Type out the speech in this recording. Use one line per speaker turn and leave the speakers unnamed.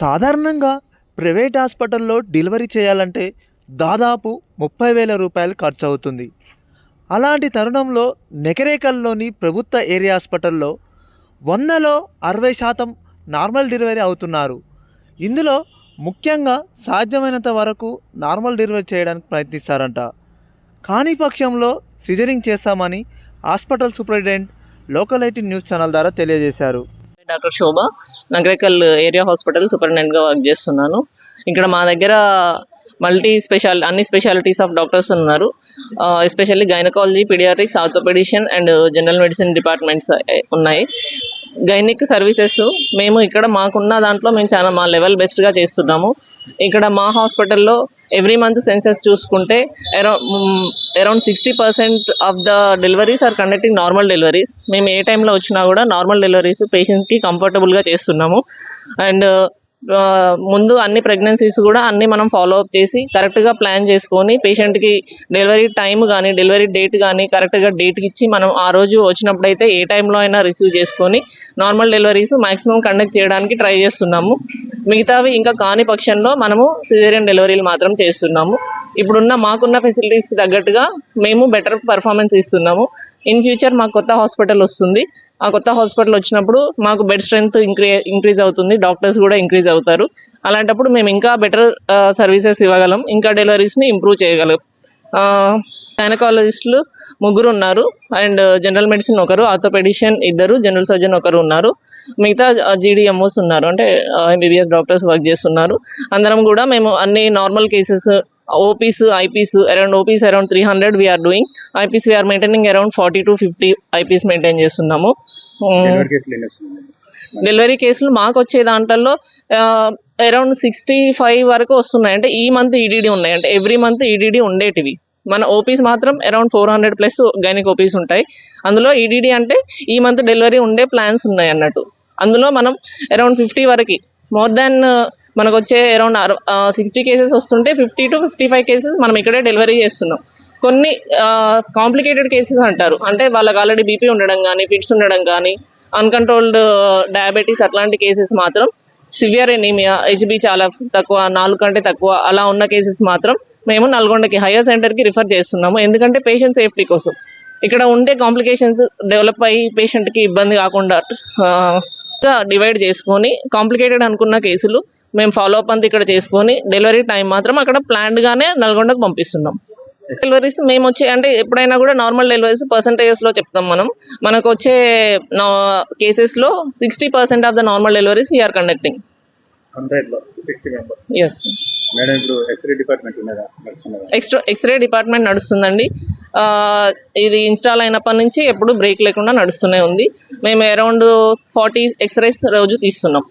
సాధారణంగా ప్రైవేట్ హాస్పిటల్లో డెలివరీ చేయాలంటే దాదాపు ముప్పై వేల రూపాయలు ఖర్చు అవుతుంది. అలాంటి తరుణంలో నెకరేకల్లోని ప్రభుత్వ ఏరియా హాస్పిటల్లో వందలో అరవై శాతం నార్మల్ డెలివరీ అవుతున్నారు. ఇందులో ముఖ్యంగా సాధ్యమైనంత వరకు నార్మల్ డెలివరీ చేయడానికి ప్రయత్నిస్తారంట. కానీ పక్షంలో సిజరింగ్ చేస్తామని hospital superintendent local IT news channel ద్వారా తెలియజేశారు.
Doctor Shobha Nagarekal area hospital సూపరింటెండెంట్గా work చేస్తున్నాను. ఇక్కడ మా దగ్గర మల్టీ స్పెషాల్ అన్ని స్పెషాలిటీస్ ఆఫ్ డాక్టర్స్ ఉన్నారు. Especially gynaecology paediatrics orthopaedician and general medicine departments ఉన్నాయి. Gynaec services. మేము ఇక్కడ మాకున్న దాంట్లో మేము చాలా మా లెవెల్ బెస్ట్గా చేస్తున్నాము. ఇక్కడ మా హాస్పిటల్లో ఎవ్రీ మంత్ సెన్సెస్ చూసుకుంటే around around sixty percent of the deliveries are conducting normal deliveries. మేము ఏ టైంలో వచ్చినా కూడా నార్మల్ డెలివరీస్ పేషెంట్కి కంఫర్టబుల్గా చేస్తున్నాము. అండ్ ముందు అన్ని ప్రెగ్నెన్సీస్ కూడా అన్ని మనం ఫాలో అప్ చేసి కరెక్ట్గా ప్లాన్ చేసుకొని పేషెంట్కి డెలివరీ టైం కానీ డెలివరీ డేట్ కానీ కరెక్ట్గా డేట్కి ఇచ్చి మనం ఆ రోజు వచ్చినప్పుడు అయితే ఏ టైంలో అయినా రిసీవ్ చేసుకొని నార్మల్ డెలివరీస్ మాక్సిమం కండక్ట్ చేయడానికి ట్రై చేస్తున్నాము. మిగతావి ఇంకా కాని పక్షంలో మనము సిజేరియన్ డెలివరీలు మాత్రం చేస్తున్నాము. ఇప్పుడున్న మాకున్న ఫెసిలిటీస్కి తగ్గట్టుగా మేము బెటర్ పర్ఫార్మెన్స్ ఇస్తున్నాము. ఇన్ ఫ్యూచర్ మాకు కొత్త హాస్పిటల్ వస్తుంది. ఆ కొత్త హాస్పిటల్ వచ్చినప్పుడు మాకు బెడ్ స్ట్రెంత్ ఇంక్రీ ఇంక్రీజ్ అవుతుంది. డాక్టర్స్ కూడా ఇంక్రీజ్ అవుతారు. అలాంటప్పుడు మేము ఇంకా బెటర్ సర్వీసెస్ ఇవ్వగలం. ఇంకా డెలివరీస్ని ఇంప్రూవ్ చేయగలం. గైనకాలజిస్టులు ముగ్గురు ఉన్నారు. అండ్ జనరల్ మెడిసిన్ ఒకరు ఆర్థోపెడిషియన్ ఇద్దరు జనరల్ సర్జన్ ఒకరు ఉన్నారు. మిగతా జీడిఎంఓస్ ఉన్నారు. అంటే ఎంబీబీఎస్ డాక్టర్స్ వర్క్ చేస్తున్నారు. అందరం కూడా మేము అన్ని normal cases OPs IPs around OPs around three hundred we are doing IPs we are maintaining around forty to fifty IPs maintain చేస్తున్నాము.
డెలివరీ
డెలివరీ కేసులు మాకు వచ్చే దాంట్లో అరౌండ్ సిక్స్టీ ఫైవ్ వరకు వస్తున్నాయి. అంటే ఈ మంత్ ఈడీడీ ఉన్నాయి. అంటే ఎవ్రీ మంత్ ఈడీడీ ఉండేటివి. మన ఓపీస్ మాత్రం around four hundred plus gynaec OPs ఉంటాయి. అందులో ఈడీడీ అంటే ఈ మంత్ డెలివరీ ఉండే ప్లాన్స్ ఉన్నాయి అన్నట్టు. అందులో మనం అరౌండ్ ఫిఫ్టీ వరకు మోర్ దాన్ మనకు వచ్చే అరౌండ్ సిక్స్టీ కేసెస్ వస్తుంటే fifty to fifty five cases మనం ఇక్కడే డెలివరీ చేస్తున్నాం. కొన్ని కాంప్లికేటెడ్ కేసెస్ అంటారు. అంటే వాళ్ళకి ఆల్రెడీ బీపీ ఉండడం కానీ ఫిట్స్ ఉండడం కానీ అన్కంట్రోల్డ్ డయాబెటీస్ అట్లాంటి కేసెస్ మాత్రం సివియర్ ఎనీమియా హెచ్బి చాలా తక్కువ నాలుగు కంటే తక్కువ అలా ఉన్న కేసెస్ మాత్రం మేము నల్గొండకి హైయర్ సెంటర్కి రిఫర్ చేస్తున్నాము. ఎందుకంటే పేషెంట్ సేఫ్టీ కోసం. ఇక్కడ ఉండే కాంప్లికేషన్స్ డెవలప్ అయ్యి పేషెంట్కి ఇబ్బంది కాకుండా డివైడ్ చేసుకొని కాంప్లికేటెడ్ అనుకున్న కేసులు మేము ఫాలో అప్ అంతా ఇక్కడ చేసుకొని డెలివరీ టైం మాత్రం అక్కడ planned గానే నల్గొండకు పంపిస్తున్నాం. డెలివరీస్ మేము వచ్చే అంటే ఎప్పుడైనా కూడా నార్మల్ డెలివరీస్ పర్సంటేజెస్లో చెప్తాం మనం. మనకు వచ్చే కేసెస్లో sixty percent of the normal deliveries we are conducting
హండ్రెడ్లో సిక్స్టీ మెంబర్
ఎస్
మేడం ఇప్పుడు ఎక్స్రే డిపార్ట్మెంట్ ఉన్నదా?
ఎక్స్ట్రా ఎక్స్రే డిపార్ట్మెంట్ నడుస్తుందండి. ఇది ఇన్స్టాల్ అయినప్పటి నుంచి ఎప్పుడు బ్రేక్ లేకుండా నడుస్తూనే ఉంది. మేము అరౌండ్ ఫార్టీ ఎక్స్రేస్ రోజు తీస్తున్నాం.